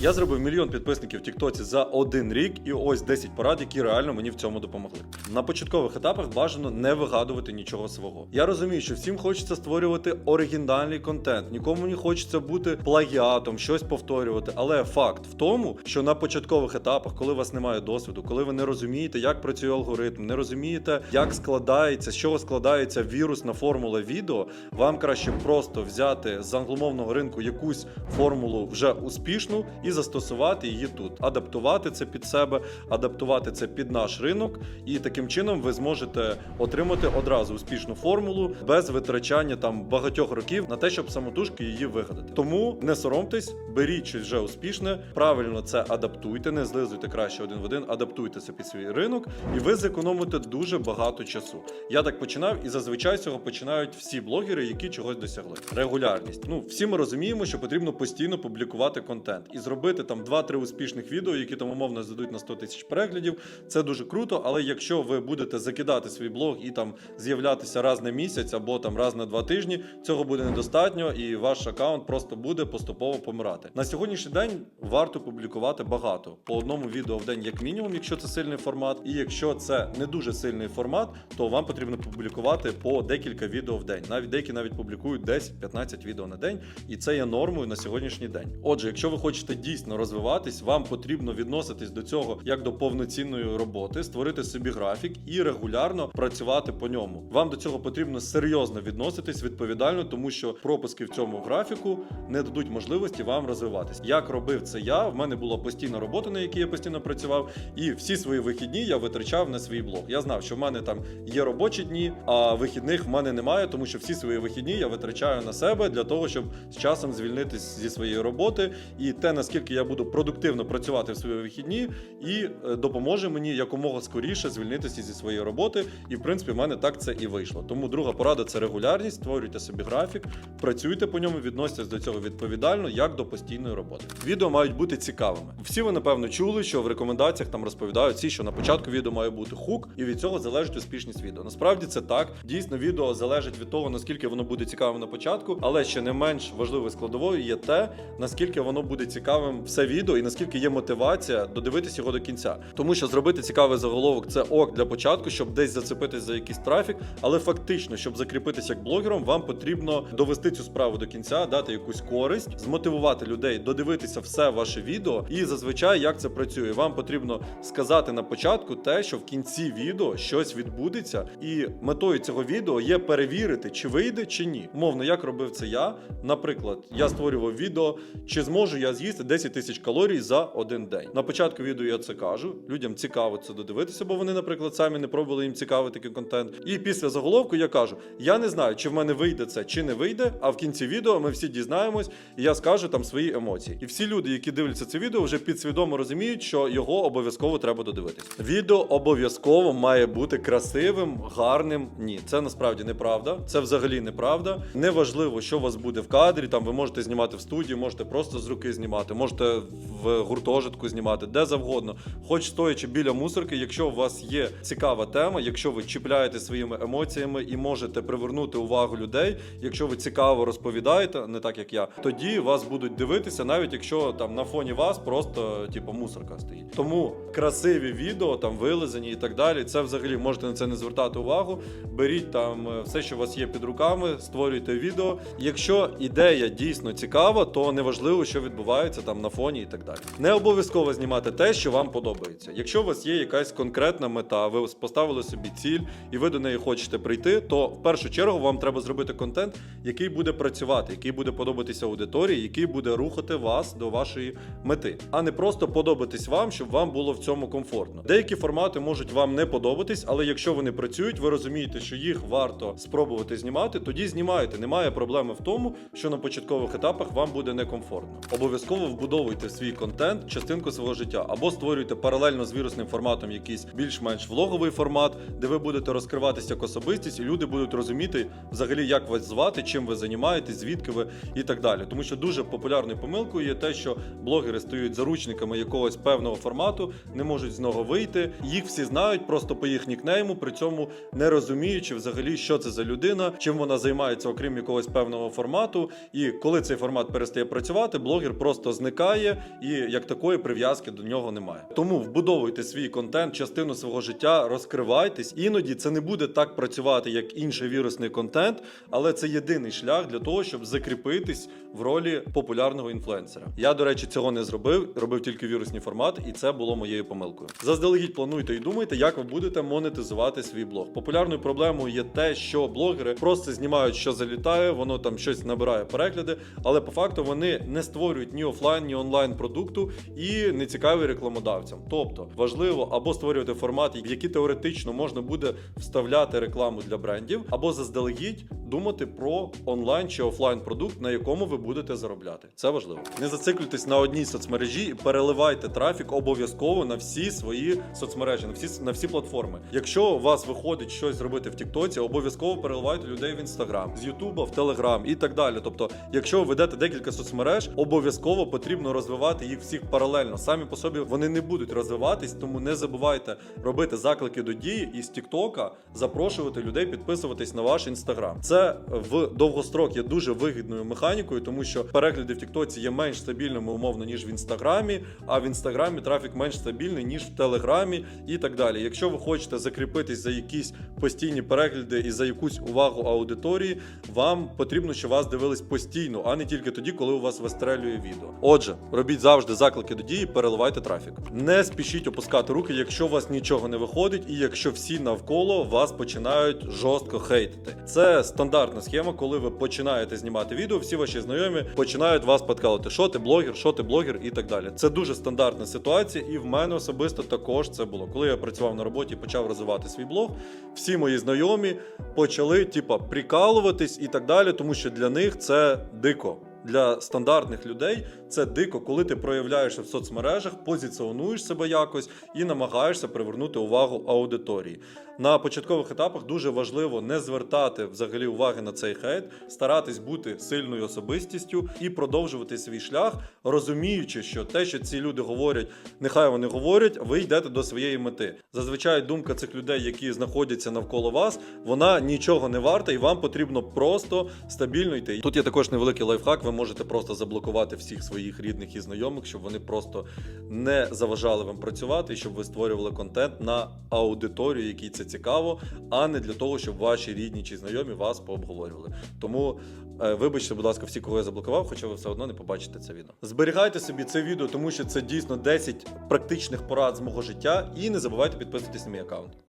Я зробив мільйон підписників в Тіктоці за один рік, і ось 10 порад, які реально мені в цьому допомогли. На початкових етапах бажано не вигадувати нічого свого. Я розумію, що всім хочеться створювати оригінальний контент, нікому не хочеться бути плагіатом, щось повторювати. Але факт в тому, що на початкових етапах, коли у вас немає досвіду, коли ви не розумієте, як працює алгоритм, не розумієте, як складається, з чого складається вірусна формула відео, вам краще просто взяти з англомовного ринку якусь формулу вже успішну і застосувати її тут, адаптувати це під себе, адаптувати це під наш ринок, і таким чином ви зможете отримати одразу успішну формулу без витрачання там багатьох років на те, щоб самотужки її вигадати. Тому не соромтесь, беріть щось вже успішне, правильно це адаптуйте, не злизуйте краще один в один, адаптуйте це під свій ринок, і ви зекономите дуже багато часу. Я так починав, і зазвичай цього починають всі блогери, які чогось досягли. Регулярність. Ну всі ми розуміємо, що потрібно постійно публікувати контент і зробити там 2-3 успішних відео, які там умовно здадуть на 100 тисяч переглядів. Це дуже круто. Але якщо ви будете закидати свій блог і там з'являтися раз на місяць або там раз на два тижні, цього буде недостатньо, і ваш аккаунт просто буде поступово помирати. На сьогоднішній день варто публікувати багато по одному відео в день, як мінімум, якщо це сильний формат. І якщо це не дуже сильний формат, то вам потрібно публікувати по декілька відео в день. Навіть деякі навіть публікують 10-15 відео на день, і це є нормою на сьогоднішній день. Отже, якщо ви хочете дійсно розвиватись, вам потрібно відноситись до цього як до повноцінної роботи, створити собі графік і регулярно працювати по ньому. Вам до цього потрібно серйозно відноситись відповідально, тому що пропуски в цьому графіку не дадуть можливості вам розвиватись. Як робив це я? В мене була постійна робота, на якій я постійно працював, і всі свої вихідні я витрачав на свій блог. Я знав, що в мене там є робочі дні, а вихідних в мене немає, тому що всі свої вихідні я витрачаю на себе для того, щоб з часом звільнитись зі своєї роботи. І те, наскільки я буду продуктивно працювати в свої вихідні, і е, допоможе мені якомога скоріше звільнитися зі своєї роботи. І в принципі, в мене так це і вийшло. Тому друга порада це регулярність. Створюйте собі графік, працюйте по ньому, відноситесь до цього відповідально, як до постійної роботи. Відео мають бути цікавими. Всі ви напевно чули, що в рекомендаціях там розповідають всі, що на початку відео має бути хук, і від цього залежить успішність відео. Насправді це так. Дійсно, відео залежить від того, наскільки воно буде цікавим на початку, але ще не менш важливою складовою є те, наскільки воно буде цікавим все відео і наскільки є мотивація додивитись його до кінця. Тому що зробити цікавий заголовок це ок для початку, щоб десь зацепитись за якийсь трафік, але фактично, щоб закріпитись як блогером, вам потрібно довести цю справу до кінця, дати якусь користь, змотивувати людей, додивитися все ваше відео. І зазвичай як це працює. Вам потрібно сказати на початку те, що в кінці відео щось відбудеться, і метою цього відео є перевірити, чи вийде, чи ні. Мовно, як робив це я. Наприклад, я створював відео, чи зможу я з'їсти 10 тисяч калорій за один день. На початку відео я це кажу. Людям цікаво це додивитися, бо вони, наприклад, самі не пробували їм цікавий такий контент. І після заголовку я кажу: я не знаю, чи в мене вийде це, чи не вийде. А в кінці відео ми всі дізнаємось, і я скажу там свої емоції. І всі люди, які дивляться це відео, вже підсвідомо розуміють, що його обов'язково треба додивитись. Відео обов'язково має бути красивим, гарним. Ні, це насправді неправда. Це взагалі неправда. Неважливо, що у вас буде в кадрі. Там ви можете знімати в студії, можете просто з руки знімати, можете в гуртожитку знімати, де завгодно, хоч стоячи біля мусорки, якщо у вас є цікава тема, якщо ви чіпляєте своїми емоціями і можете привернути увагу людей, якщо ви цікаво розповідаєте, не так як я, тоді вас будуть дивитися, навіть якщо там на фоні вас просто типу мусорка стоїть. Тому красиві відео, там вилизані і так далі. Це взагалі можете на це не звертати увагу. Беріть там е, все, що у вас є під руками, створюйте відео. Якщо ідея дійсно цікава, то неважливо, що відбувається там на фоні і так далі. Не обов'язково знімати те, що вам подобається. Якщо у вас є якась конкретна мета, ви поставили собі ціль і ви до неї хочете прийти, то в першу чергу вам треба зробити контент, який буде працювати, який буде подобатися аудиторії, який буде рухати вас до вашої мети, а не просто подобатись вам, щоб вам було в цьому комфортно. Деякі формати можуть вам не подобатись, але якщо вони працюють, ви розумієте, що їх варто спробувати знімати, тоді знімайте. Немає проблеми в тому, що на початкових етапах вам буде некомфортно. Обов'язково вбудовуйте в свій контент частинку свого життя або створюйте паралельно з вірусним форматом якийсь більш-менш влоговий формат, де ви будете розкриватися як особистість, і люди будуть розуміти взагалі, як вас звати, чим ви займаєтесь, звідки ви і так далі. Тому що дуже популярною помилкою є те, що блогери стають заручниками якогось певного формату, не можуть з нього вийти. Їх всі знають просто по їх нікнейму, при цьому не розуміючи взагалі, що це за людина, чим вона займається, окрім якогось певного формату. І коли цей формат перестає працювати, блогер просто зникає зникає, і як такої прив'язки до нього немає. Тому вбудовуйте свій контент, частину свого життя, розкривайтесь. Іноді це не буде так працювати, як інший вірусний контент, але це єдиний шлях для того, щоб закріпитись в ролі популярного інфлюенсера. Я, до речі, цього не зробив, робив тільки вірусні формати, і це було моєю помилкою. Заздалегідь плануйте і думайте, як ви будете монетизувати свій блог. Популярною проблемою є те, що блогери просто знімають, що залітає, воно там щось набирає перегляди, але по факту вони не створюють ні офлайн, ні онлайн продукту і не цікаві рекламодавцям. Тобто важливо або створювати формат, в який теоретично можна буде вставляти рекламу для брендів, або заздалегідь думати про онлайн чи офлайн продукт, на якому ви будете заробляти. Це важливо. Не зациклюйтесь на одній соцмережі і переливайте трафік обов'язково на всі свої соцмережі, на всі на всі платформи. Якщо у вас виходить щось зробити в Тіктоці, обов'язково переливайте людей в Інстаграм, з Ютуба в Телеграм і так далі. Тобто, якщо ви ведете декілька соцмереж, обов'язково потрібно розвивати їх всіх паралельно. Самі по собі вони не будуть розвиватись, тому не забувайте робити заклики до дії і з Тіктока запрошувати людей підписуватись на ваш інстаграм. Це в довгострок є дуже вигідною механікою, тому що перегляди в Тіктоці є менш стабільними умовно ніж в інстаграмі, а в інстаграмі трафік менш стабільний ніж в Телеграмі і так далі. Якщо ви хочете закріпитись за якісь постійні перегляди і за якусь увагу аудиторії, вам потрібно, щоб вас дивились постійно, а не тільки тоді, коли у вас вистрелює відео. Отже, робіть завжди заклики до дії, переливайте трафік. Не спішіть опускати руки, якщо у вас нічого не виходить, і якщо всі навколо вас починають жорстко хейтити. Це стандартна схема, коли ви починаєте знімати відео, всі ваші знайомі починають вас подкалити, що ти блогер, що ти блогер і так далі. Це дуже стандартна ситуація, і в мене особисто також це було. Коли я працював на роботі і почав розвивати свій блог, всі мої знайомі почали типа прикалуватись і так далі, тому що для них це дико. Для стандартних людей це дико, коли ти проявляєшся в соцмережах, позиціонуєш себе якось і намагаєшся привернути увагу аудиторії. На початкових етапах дуже важливо не звертати взагалі уваги на цей хейт, старатись бути сильною особистістю і продовжувати свій шлях, розуміючи, що те, що ці люди говорять, нехай вони говорять, ви йдете до своєї мети. Зазвичай думка цих людей, які знаходяться навколо вас, вона нічого не варта, і вам потрібно просто стабільно йти. Тут є також невеликий лайфхак. Ви можете просто заблокувати всіх своїх рідних і знайомих, щоб вони просто не заважали вам працювати, і щоб ви створювали контент на аудиторію, якій це цікаво, а не для того, щоб ваші рідні чи знайомі вас пообговорювали. Тому е, вибачте, будь ласка, всі, кого я заблокував, хоча ви все одно не побачите це відео. Зберігайте собі це відео, тому що це дійсно 10 практичних порад з мого життя, і не забувайте підписуватись на мій аккаунт.